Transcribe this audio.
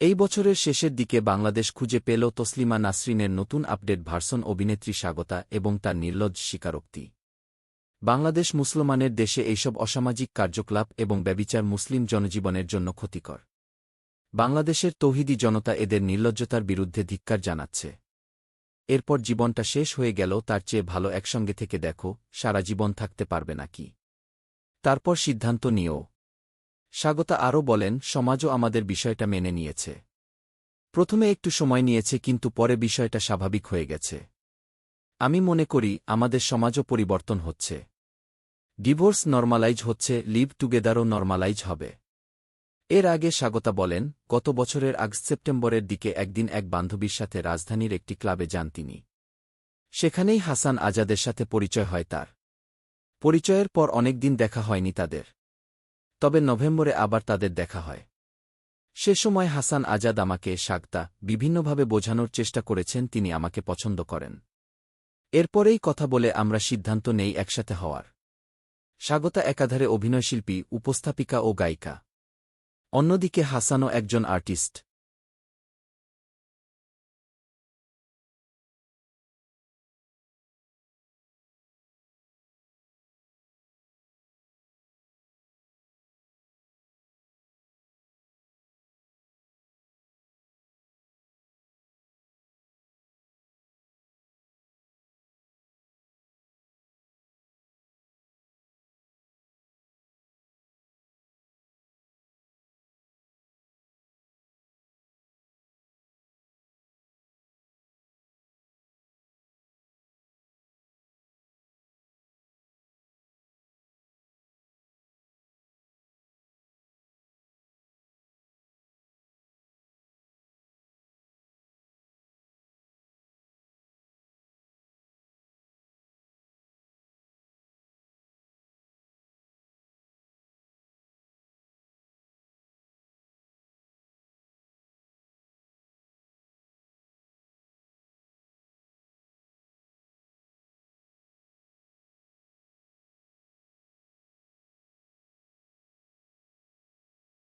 এই বছরের শেষের দিকে বাংলাদেশ খুঁজে পেল তসলিমা নাসরিনের নতুন আপডেট ভার্সন অভিনেত্রী স্বাগতা এবং তার নির্লজ্জ স্বীকারোক্তি। বাংলাদেশ মুসলমানের দেশে এইসব অসামাজিক কার্যকলাপ এবং ব্যবিচার মুসলিম জনজীবনের জন্য ক্ষতিকর। বাংলাদেশের তৌহিদি জনতা এদের নির্লজ্জতার বিরুদ্ধে ধিক্কার জানাচ্ছে। এরপর জীবনটা শেষ হয়ে গেল, তার চেয়ে ভালো একসঙ্গে থেকে দেখো, সারা জীবন থাকতে পারবে নাকি? তারপর সিদ্ধান্ত নিও। স্বাগতা আরও বলেন, সমাজও আমাদের বিষয়টা মেনে নিয়েছে। প্রথমে একটু সময় নিয়েছে, কিন্তু পরে বিষয়টা স্বাভাবিক হয়ে গেছে। আমি মনে করি, আমাদের সমাজও পরিবর্তন হচ্ছে। ডিভোর্স নর্মালাইজ হচ্ছে, লিভ টুগেদারও নর্মালাইজ হবে। এর আগে স্বাগতা বলেন, গত বছরের আগ সেপ্টেম্বরের দিকে একদিন এক বান্ধবীর সাথে রাজধানীর একটি ক্লাবে যান তিনি। সেখানেই হাসান আজাদের সাথে পরিচয় হয় তার। পরিচয়ের পর অনেকদিন দেখা হয়নি তাদের। তবে নভেম্বরে আবার তাদের দেখা হয়। সে সময় হাসান আজাদ আমাকে সাগতা বিভিন্নভাবে বোঝানোর চেষ্টা করেছেন তিনি আমাকে পছন্দ করেন। এরপরেই কথা বলে আমরা সিদ্ধান্ত নেই একসাথে হওয়ার। স্বাগতা একাধারে অভিনয়শিল্পী, উপস্থাপিকা ও গায়িকা। অন্যদিকে হাসানও একজন আর্টিস্ট।